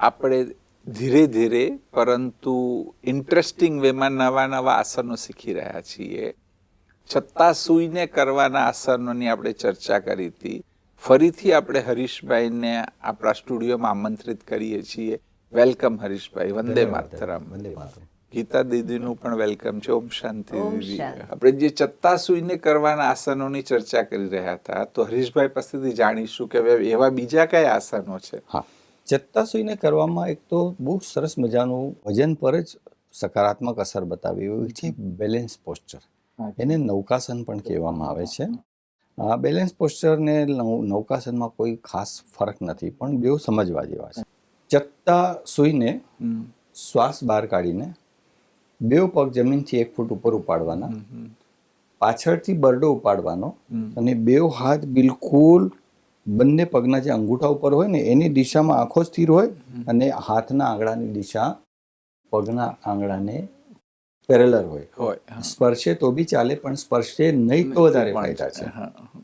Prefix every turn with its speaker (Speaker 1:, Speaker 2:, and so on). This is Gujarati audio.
Speaker 1: આપણે ધીરે ધીરે પરંતુ ઇન્ટરેસ્ટિંગ વેમાં નવા નવા આસનો શીખી રહ્યા છીએ. છતાં સૂઈને કરવાના આસનોની આપણે ચર્ચા કરી હતી. ફરીથી આપણે હરીશભાઈને આપણા સ્ટુડિયોમાં આમંત્રિત કરીએ છીએ. વેલકમ હરીશભાઈ. વંદે માતરમ.
Speaker 2: વંદે માતરમ.
Speaker 1: ગીતા દીદીનું પણ વેલકમ છે. ઓમ શાંતિ દીદી. આપણે જે ચત્તા સૂઈને કરવાના આસનોની ચર્ચા કરી રહ્યા હતા તો હરીશભાઈ પાસેથી જાણીશું કે એવા બીજા કયા આસનો છે?
Speaker 2: હા. ચત્તાસુઈને કરવામાં એક તો બહુ સરસ મજાનું વજન પર જ સકારાત્મક અસર બતાવી એવી છે બેલેન્સ પોસ્ચર. એને નૌકાસન પણ કહેવામાં આવે છે. આ બેલેન્સ પોસ્ચરને નૌકાસનમાં કોઈ ખાસ ફરક નથી પણ બેઉ સમજવા જેવા છે. ચત્તા સુઈને શ્વાસ બહાર કાઢીને બે પગ જમીનથી એક ફૂટ ઉપર ઉપાડવાના પાછળથી બરડો ઉપાડવાનો અને બે હાથ બિલકુલ બંને પગના જે અંગૂઠા ઉપર હોય ને એની દિશામાં આંખો સ્થિર હોય અને હાથના આંગળાની દિશા પગના આંગળાને પેરેલર હોય.
Speaker 1: હોય
Speaker 2: સ્પર્શે તો બી ચાલે પણ સ્પર્શે નહીં તો વધારે ફાયદા છે.